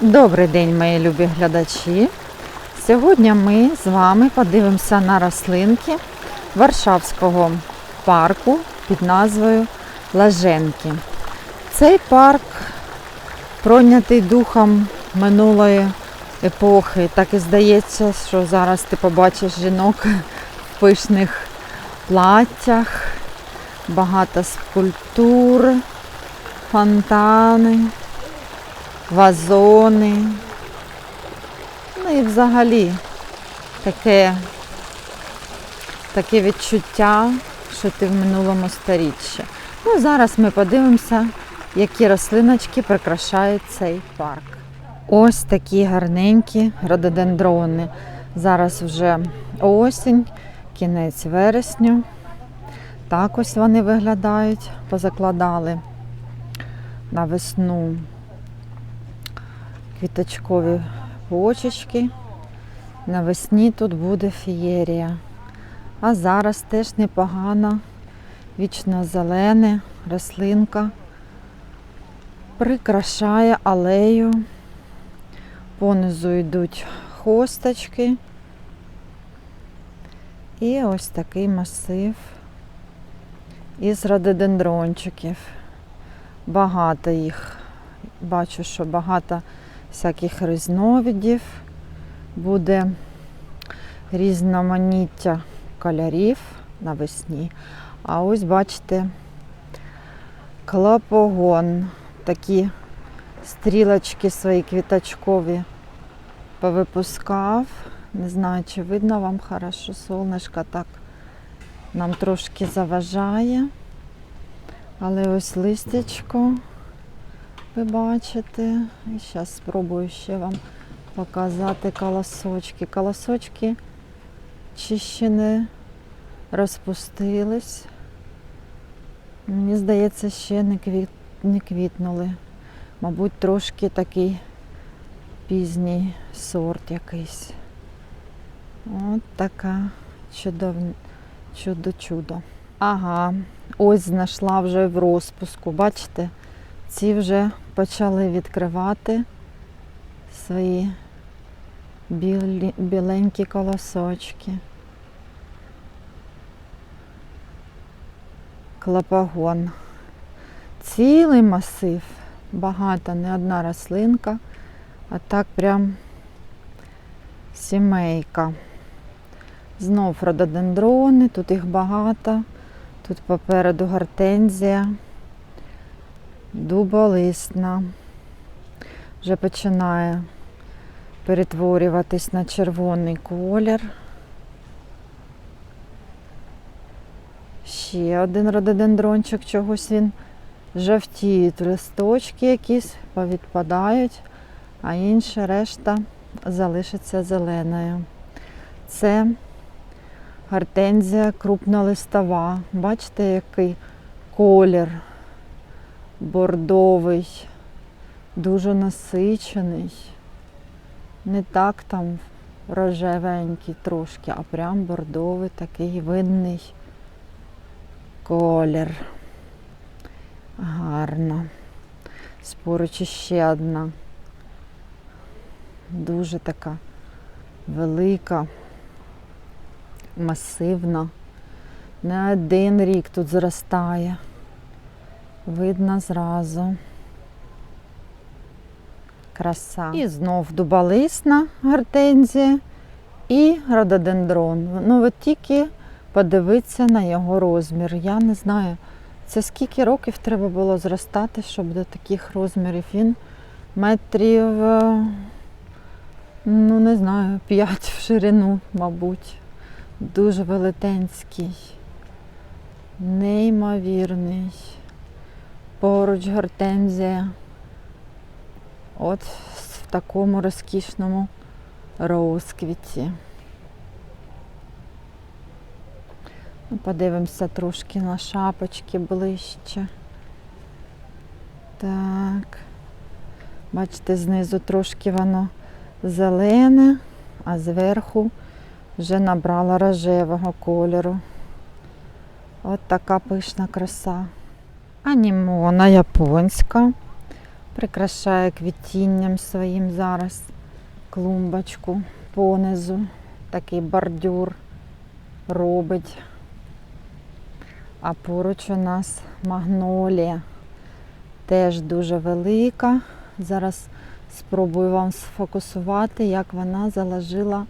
Добрий день, мої любі глядачі. Сьогодні ми з вами подивимося на рослинки Варшавського парку під назвою Лаженки. Цей парк пройнятий духом минулої епохи. Так і здається, що зараз ти побачиш жінок в пишних платтях, багато скульптур, фонтани вазони. Ну і взагалі таке, таке відчуття, що ти в минулому сторіччі. Ну, зараз ми подивимося, які рослиночки прикрашають цей парк. Ось такі гарненькі рододендрони. Зараз вже осінь, кінець вересню. Так ось вони виглядають, позакладали на весну квіточкові почечки. Навесні тут буде фієрія. А зараз теж непогана, вічно зелена рослинка прикрашає алею. Понизу йдуть хосточки. І ось такий масив із рододендрончиків. Багато їх. Бачу, що багато всяких різновидів, буде різноманіття кольорів навесні. А ось бачите, клапогон, такі стрілочки свої квіточкові повипускав. Не знаю, чи видно вам хорошо, сонечко так нам трошки заважає. Але ось листячко ви бачите. І зараз спробую ще вам показати колосочки. Колосочки чи не розпустились. Мені здається, ще не, квіт, не квітнули. Мабуть, трошки такий пізній сорт якийсь. От така чудов... чудо-чудо. Ага, ось знайшла вже в розпуску. Бачите? Ці вже почали відкривати свої білі, біленькі колосочки. Клопогон. Цілий масив, багато, не одна рослинка, а так прям сімейка. Знов рододендрони, тут їх багато, тут попереду гортензія дуболисна. Вже починає перетворюватись на червоний колір. Ще один рододендрончик, чогось він жовтіють, листочки якісь повідпадають, а інша решта залишиться зеленою. Це гортензія крупнолистова. Бачите, який колір бордовий, дуже насичений. Не так там рожевенький трошки, а прям бордовий такий винний колір. Гарно. Споруч ще одна. Дуже така велика, масивна. Не один рік тут зростає. Видно зразу. Краса. І знов дубалисна гортензія і рододендрон. Ну, от тільки подивитися на його розмір. Я не знаю, це скільки років треба було зростати, щоб до таких розмірів він метрів, е, ну не знаю, 5 в ширину, мабуть. Дуже велетенський, неймовірний. Поруч гортензія. От в такому розкішному розквіті. Ну, Подивимося трошки на шапочки ближче. Так. Бачите, знизу трошки воно зелене, а зверху вже набрала рожевого кольору. От така пишна краса. Анімона японська. Прикрашає квітінням своїм зараз клумбочку понизу. Такий бордюр робить. А поруч у нас магнолія. Теж дуже велика. Зараз спробую вам сфокусувати, як вона заложила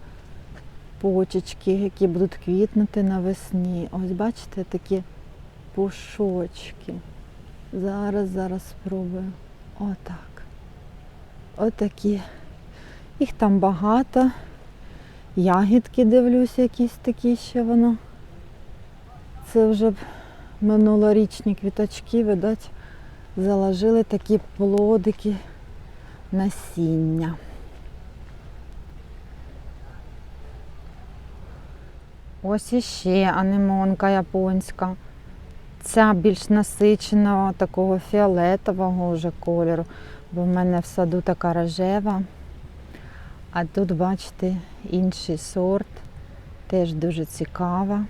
почечки, які будуть квітнути навесні. Ось бачите, такі пушочки. Зараз, зараз спробую. Отак. Отакі. Їх там багато. Ягідки дивлюся, якісь такі ще воно. Це вже минулорічні квіточки, видать, заложили такі плодики насіння. Ось іще анемонка японська. Ця більш насиченого, такого фіолетового вже кольору, бо в мене в саду така рожева. А тут, бачите, інший сорт, теж дуже цікава.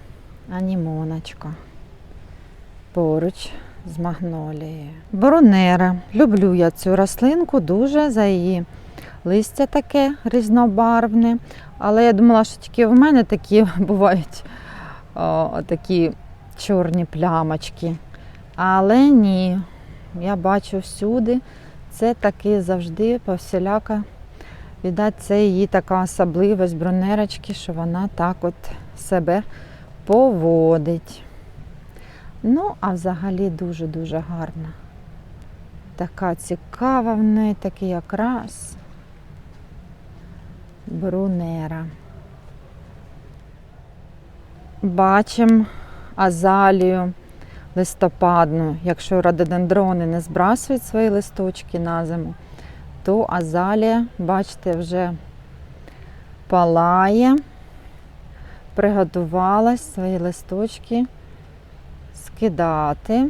Анімоночка. Поруч з магнолією. Боронера. Люблю я цю рослинку дуже за її листя таке різнобарвне. Але я думала, що тільки в мене такі бувають о, такі чорні плямочки. Але ні, я бачу всюди. Це таки завжди повсіляка. Віддать, це її така особливість бронерочки, що вона так от себе поводить. Ну, а взагалі дуже-дуже гарна. Така цікава в неї, такий окрас. Брунера. Бачимо азалію листопадну. Якщо рододендрони не збрасують свої листочки на зиму, то азалія, бачите, вже палає, приготувалась свої листочки скидати.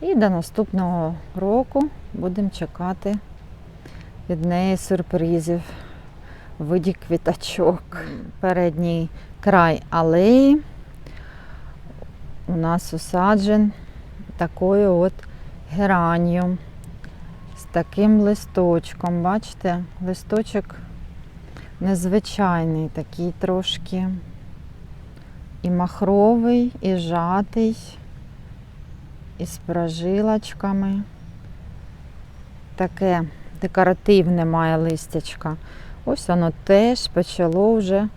І до наступного року будемо чекати від неї сюрпризів в виді квіточок. Передній край алеї у нас усаджен такою от геранью з таким листочком. Бачите, листочок незвичайний, такий трошки і махровий, і жатий, і з прожилочками. Таке декоративне має листячка. Ось воно теж почало вже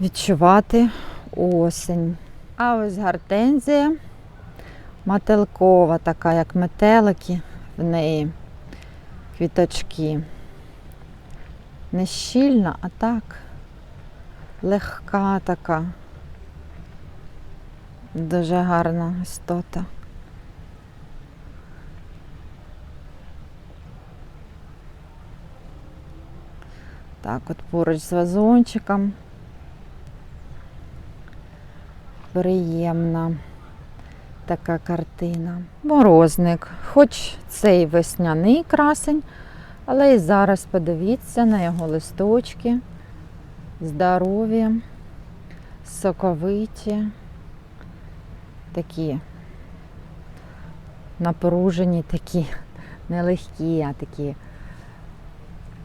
відчувати осінь. А ось гортензія мателкова, така, як метелики в неї квіточки. Не щільна, а так, легка така. Дуже гарна істота. Так, от поруч з вазончиком. Приємна така картина. Морозник, хоч цей весняний красень, але і зараз подивіться на його листочки, здорові, соковиті, такі напружені, такі нелегкі, а такі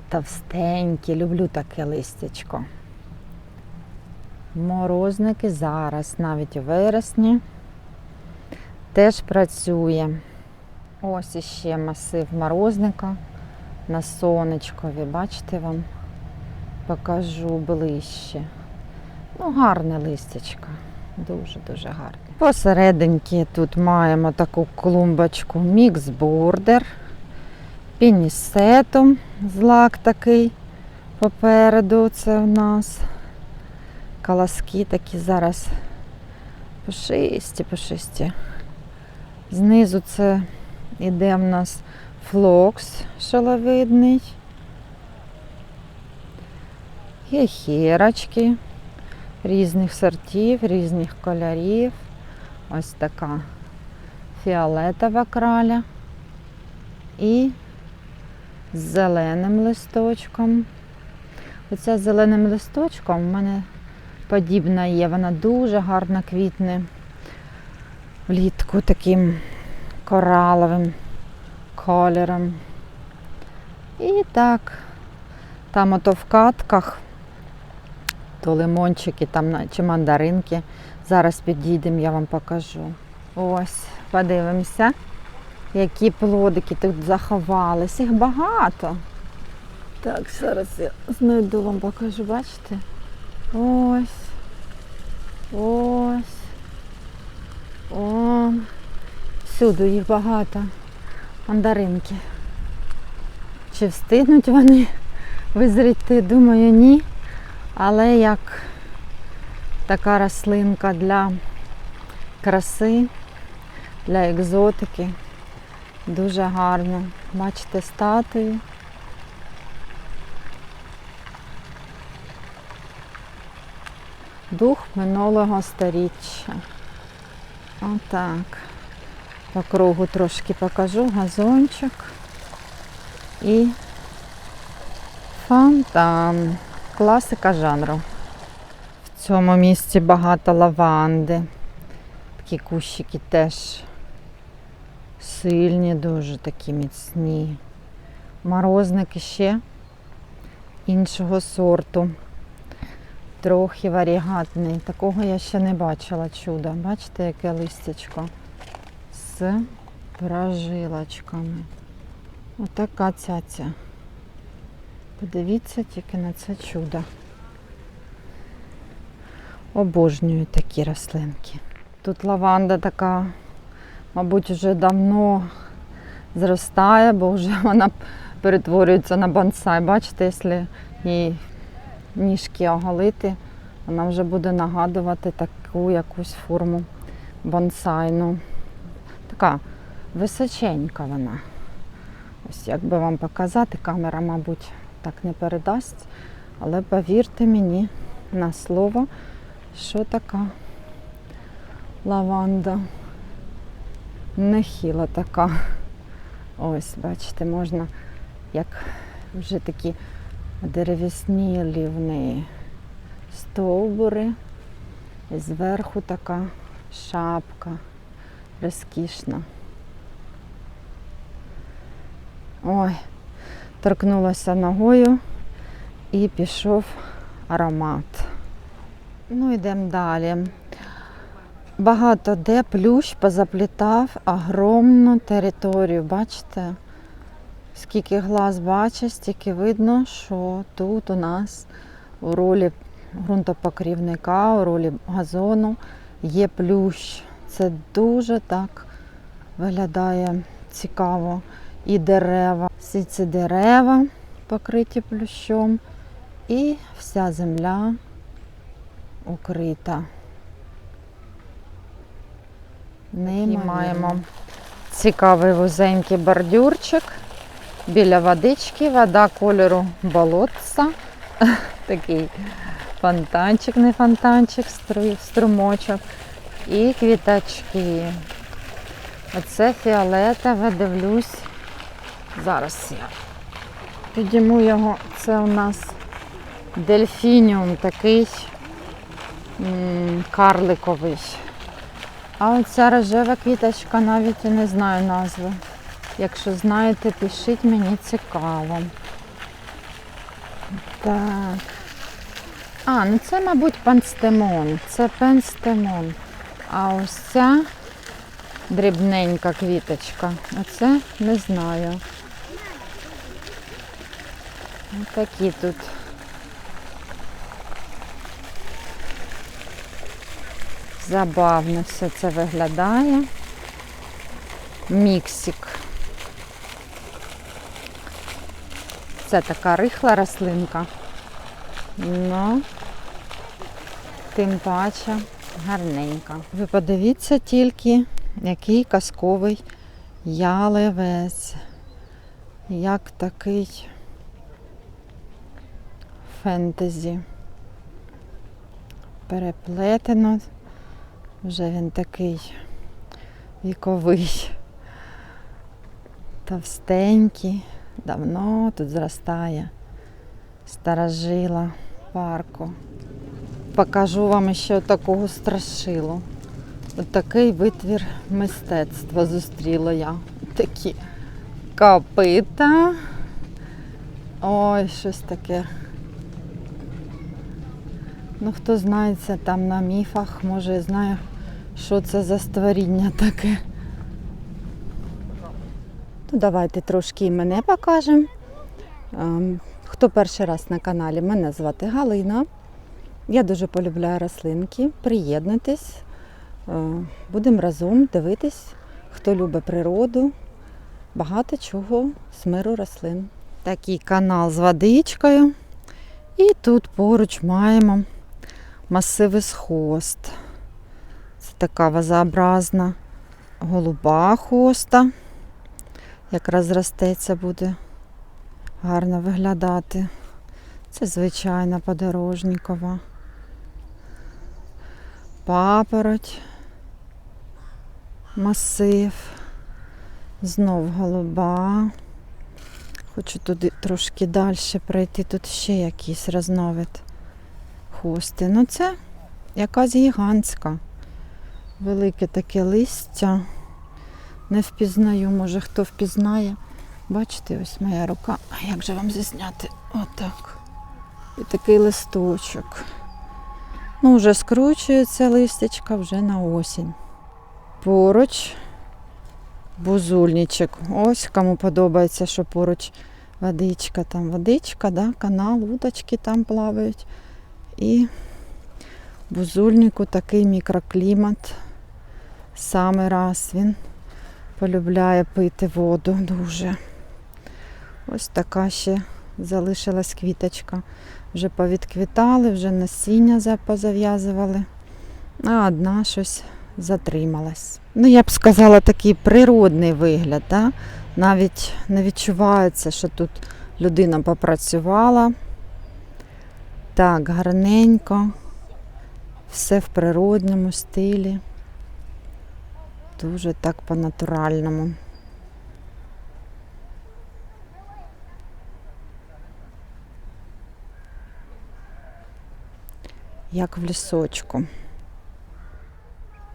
товстенькі. Люблю таке листячко. Морозники зараз, навіть у вересні, теж працює. Ось іще масив морозника на сонечкові. Бачите, вам покажу ближче. Ну, гарне листячко. Дуже-дуже гарне. Посерединки тут маємо таку клумбочку мікс-бордер, пінісетум, злак такий попереду це у нас. Каласки такі зараз пушисті, пушисті. Знизу це іде в нас флокс шаловидний. Є хірочки різних сортів, різних кольорів. Ось така фіолетова краля і з зеленим листочком. Оця з зеленим листочком в мене подібна є. Вона дуже гарно квітне влітку таким кораловим кольором. І так, там ото в катках, то лимончики, там чи мандаринки. Зараз підійдемо, я вам покажу. Ось, подивимося, які плодики тут заховались. Їх багато. Так, зараз я знайду вам покажу, бачите? Ось. Ось. О. Всюди їх багато. Мандаринки. Чи встигнуть вони визріти? Думаю, ні. Але як така рослинка для краси, для екзотики. Дуже гарно. Бачите статую. Дух минулого сторіччя. Отак. По кругу трошки покажу газончик і фонтан. Класика жанру. В цьому місці багато лаванди. Такі кущики теж сильні, дуже такі міцні. Морозники ще іншого сорту. Трохи варігатний. Такого я ще не бачила чуда. Бачите, яке листячко з прожилочками. Отака цяця. Подивіться тільки на це чудо. Обожнюю такі рослинки. Тут лаванда така, мабуть, вже давно зростає, бо вже вона перетворюється на бонсай. Бачите, якщо її ніжки оголити, вона вже буде нагадувати таку якусь форму бонсайну. Така височенька вона. Ось як би вам показати, камера, мабуть, так не передасть. Але повірте мені на слово, що така лаванда. Нехіла така. Ось, бачите, можна як вже такі дерев'яснілі в стовбури. І зверху така шапка розкішна. Ой, торкнулася ногою і пішов аромат. Ну, йдемо далі. Багато де плющ позаплітав огромну територію. Бачите? Скільки глаз бачить, стільки видно, що тут у нас у ролі ґрунтопокрівника, у ролі газону є плющ. Це дуже так виглядає цікаво. І дерева. Всі ці дерева покриті плющом, і вся земля укрита. Неймовірно. Маємо цікавий вузенький бордюрчик біля водички, вода кольору болотца. Такий фонтанчик, не фонтанчик, струмочок. І квіточки. Оце фіолетове, дивлюсь. Зараз я підійму його. Це у нас дельфініум такий карликовий. А оця рожева квіточка навіть і не знаю назви. Якщо знаєте, пишіть мені цікаво. Так. А, ну це, мабуть, панстемон. Це пенстемон. А ось ця дрібненька квіточка. Оце не знаю. Ось такі тут. Забавно все це виглядає. Міксик. Це така рихла рослинка. Ну, тим паче гарненька. Ви подивіться тільки, який казковий ялевець. Як такий фентезі. Переплетено. Вже він такий віковий, товстенький, давно тут зростає старожила парку. Покажу вам ще такого страшилу. Такий витвір мистецтва зустріла я. Такі Копита. Ой, щось таке. Ну, хто знається там на міфах, може знає, що це за створіння таке. Ну, давайте трошки і мене покажемо. Ем, Хто перший раз на каналі, мене звати Галина. Я дуже полюбляю рослинки. Приєднуйтесь. Е, Будемо разом дивитись, хто любить природу. Багато чого з миру рослин. Такий канал з водичкою. І тут поруч маємо масиви схост. Це така вазообразна голуба хоста. Якраз ростеться буде гарно виглядати. Це звичайна подорожникова. Папороть, масив, знов голуба. Хочу туди трошки далі пройти. Тут ще якийсь різновид хости. Ну це якась гігантська. Велике таке листя. Не впізнаю, може хто впізнає. Бачите, ось моя рука. А як же вам зісняти? Отак. І такий листочок. Ну, вже скручується листячка вже на осінь. Поруч бузульничок. Ось кому подобається, що поруч водичка, там водичка, да, канал, уточки там плавають. І бузульнику такий мікроклімат. Саме раз він полюбляє пити воду дуже. Ось така ще залишилась квіточка. Вже повідквітали, вже насіння позав'язували, а одна щось затрималась. Ну, я б сказала, такий природний вигляд. Да? Навіть не відчувається, що тут людина попрацювала. Так, гарненько, все в природньому стилі. Дуже так по-натуральному. Як в лісочку.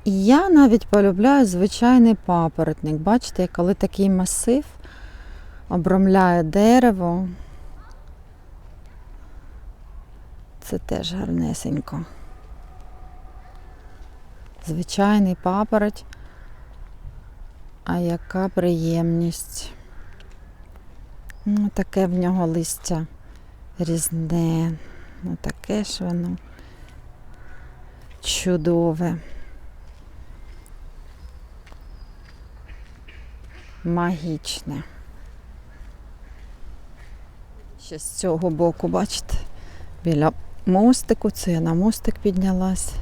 І я навіть полюбляю звичайний папоротник. Бачите, коли такий масив обрамляє дерево, це теж гарнесенько. Звичайний папороть. А яка приємність. Ну, таке в нього листя різне. Ну, таке ж воно чудове. Магічне. Ще з цього боку, бачите, біля мостику, це я на мостик піднялась.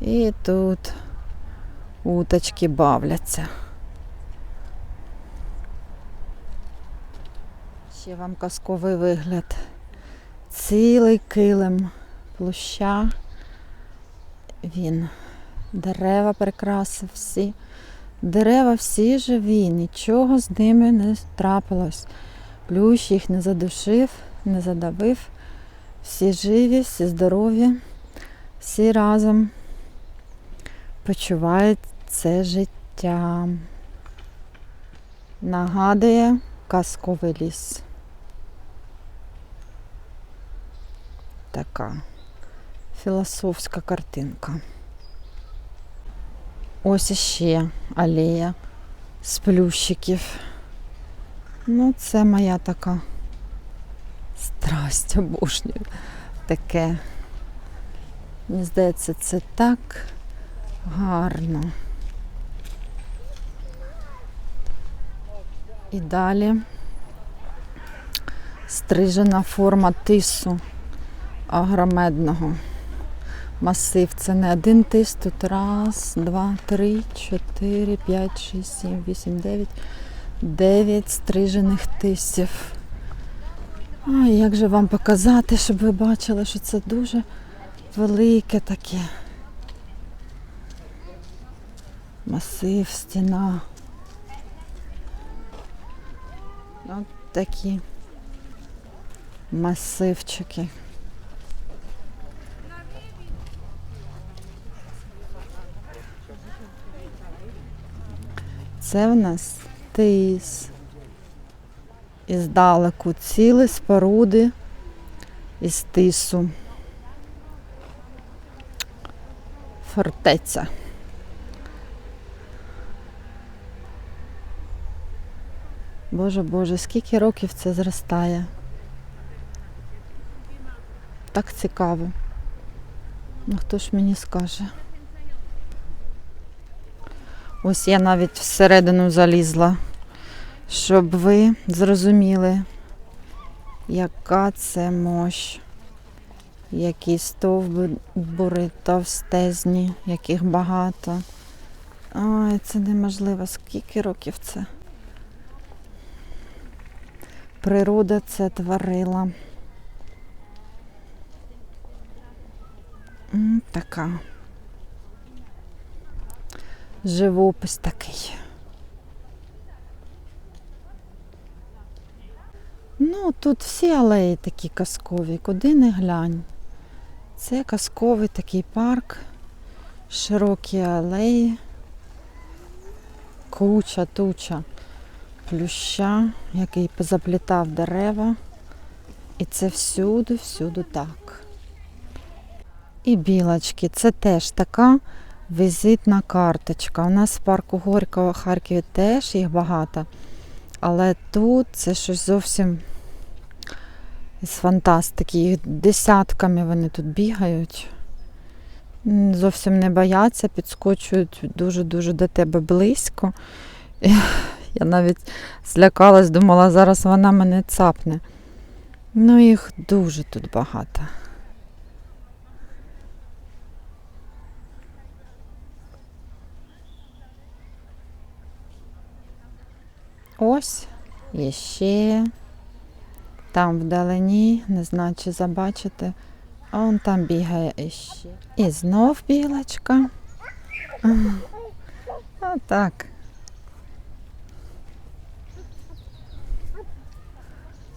І тут уточки бавляться. Ще вам казковий вигляд. Цілий килим площа. Він дерева прикрасив всі. Дерева всі живі, нічого з ними не трапилось. Плющ їх не задушив, не задавив. Всі живі, всі здорові, всі разом почувають це життя. Нагадує казковий ліс. Така філософська картинка. Ось іще алея з плющиків. Ну, це моя така страсть обожнюю. Таке. Мені здається, це так гарно. І далі стрижена форма тису агромедного. Масив. Це не один тис, тут раз, два, три, чотири, п'ять, шість, сім, вісім, дев'ять. Дев'ять стрижених тисів. А як же вам показати, щоб ви бачили, що це дуже велике таке. Масив, стіна. От такі масивчики. Це в нас тис. І здалеку ціли споруди із тису. Фортеця. Боже Боже, скільки років це зростає. Так цікаво. Ну хто ж мені скаже? Ось я навіть всередину залізла, щоб ви зрозуміли, яка це мощ, які стовбури товстезні, яких багато. Ой, це неможливо. Скільки років це? Природа це творила. Така. Живопис такий. Ну, тут всі алеї такі казкові, куди не глянь. Це казковий такий парк, широкі алеї, куча, туча плюща, який позаплітав дерева. І це всюди, всюди так. І білочки, це теж така візитна карточка. У нас в парку Горького в Харкові теж їх багато. Але тут це щось зовсім з фантастики. Їх десятками вони тут бігають. Зовсім не бояться, підскочують дуже-дуже до тебе близько. Я навіть злякалась, думала, зараз вона мене цапне. Ну, їх дуже тут багато. Ось і ще. Там вдалині, не знаю, чи забачите. А он там бігає іще. І знов білочка. Отак.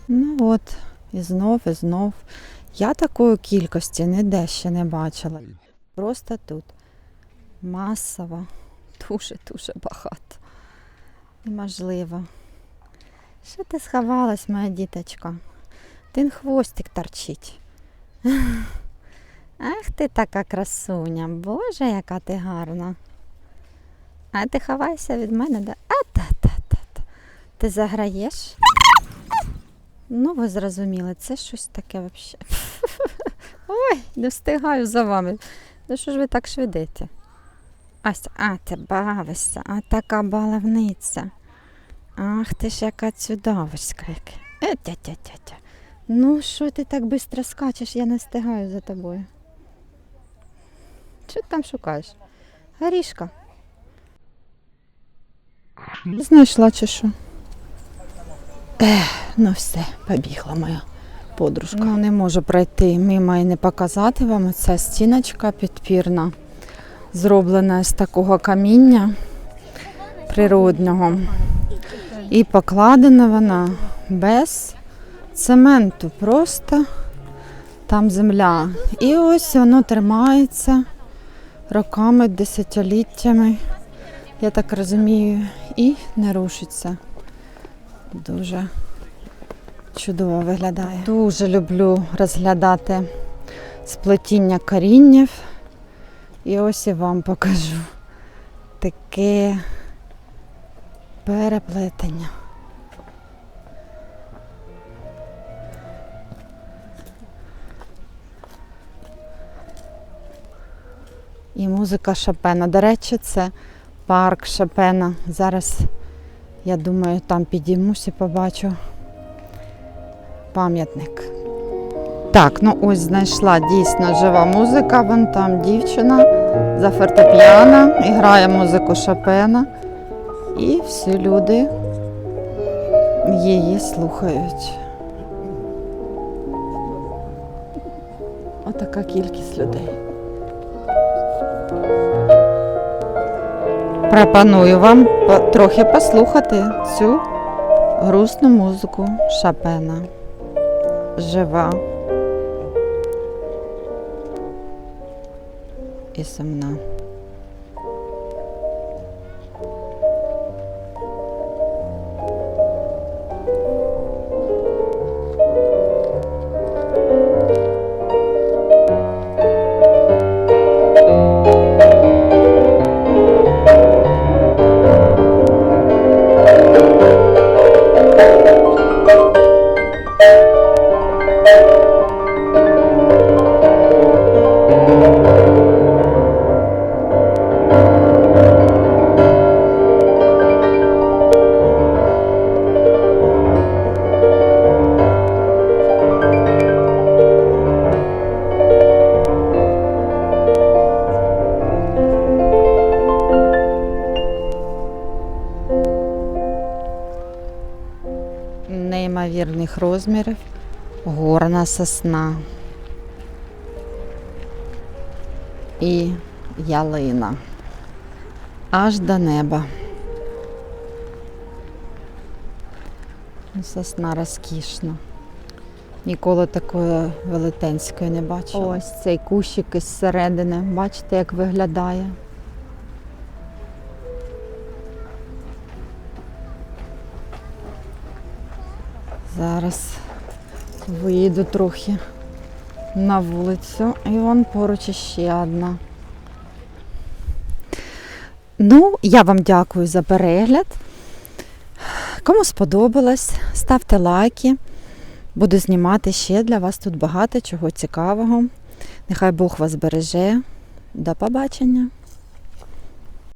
Ну от, і знов, і знов. Я такої кількості ніде ще не бачила. Просто тут масово, дуже-дуже багато. Неможливо. Що ти сховалась, моя діточка? Один хвостик торчить. Ах ти така красуня. Боже, яка ти гарна. А ти ховайся від мене, да? А та-та-та-та. Ти заграєш? Ну, ви зрозуміли, це щось таке взагалі. Ой, не встигаю за вами. Ну що ж ви так швидите? Ась, а, ти бавишся, а така баловниця. Ах, ти ж яка чудовиська. яке. Е. Ну, що ти так швидко скачеш, я не встигаю за тобою. Що ти там шукаєш? Горішка. Знайшла чи що? Ех, ну все, побігла моя подружка. Ну, не можу пройти мимо і не показати вам. Ця стіночка підпірна, зроблена з такого каміння природнього. І покладена вона без цементу, просто там земля. І ось воно тримається роками, десятиліттями, я так розумію, і не рушиться. Дуже чудово виглядає. Дуже люблю розглядати сплетіння коріннів. І ось я вам покажу таке переплетення. І музика Шопена. До речі, це парк Шопена. Зараз, я думаю, там підіймусь і побачу пам'ятник. Так, ну ось знайшла дійсно жива музика. Вон там дівчина за фортепіано і грає музику Шопена. І всі люди її слухають. Отака кількість людей. Пропоную вам трохи послухати цю грустну музику Шопена. Жива і сумна. Розмірів горна сосна і ялина аж до неба. Сосна розкішна. Ніколи такої велетенської не бачила. Ось цей кущик із середини. Бачите, як виглядає. Зараз виїду трохи на вулицю і вон поруч ще одна. Ну, я вам дякую за перегляд. Кому сподобалось, ставте лайки. Буду знімати ще для вас тут багато чого цікавого. Нехай Бог вас береже. До побачення!